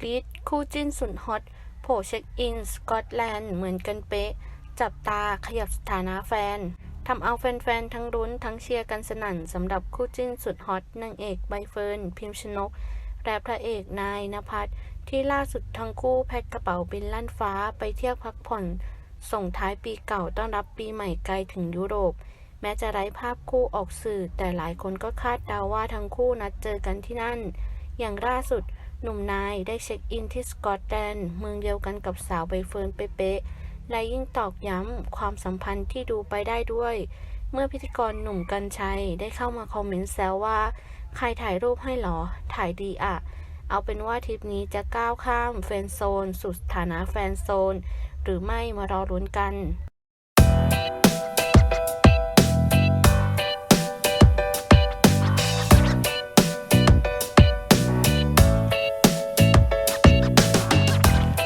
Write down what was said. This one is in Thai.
กรีดคู่จิ้นสุดฮอตโผล่เช็คอิน สกอตแลนด์ เหมือนกันเป๊ะ จับตาขยับสถานะแฟนทำเอาแฟนๆ ทั้งรุ้นทั้งเชียร์กันสนั่นสำหรับคู่จิ้นสุดฮอตนางเอกใบเฟิร์น พิมชนก และพระเอกนายนภัสที่ล่าสุดทั้งคู่แพ็คกระเป๋าบินลั่นฟ้าไปเที่ยวพักผ่อน ส่งท้ายปีเก่าต้อนรับปีใหม่ไกลถึงยุโรป แม้จะไร้ภาพคู่ออกสื่อ แต่หลายคนก็คาดเดาว่าทั้งคู่นัดเจอกันที่นั่น อย่างล่าสุด หนุ่มนายได้เช็คอินที่สกอตแลนด์เมืองเดียวกันกับสาวใบเฟิร์นเป๊ะๆและยิ่งตอกย้ำความสัมพันธ์ที่ดูไปได้ด้วย เมื่อพิธีกรหนุ่มกัญชัยได้เข้ามาคอมเมนต์แซวว่า ใครถ่ายรูปให้หรอ ถ่ายดีอะเอาเป็นว่าทริปนี้จะก้าวข้ามแฟนโซน สู่สถานะแฟนโซน หรือไม่มารอลุ้นกัน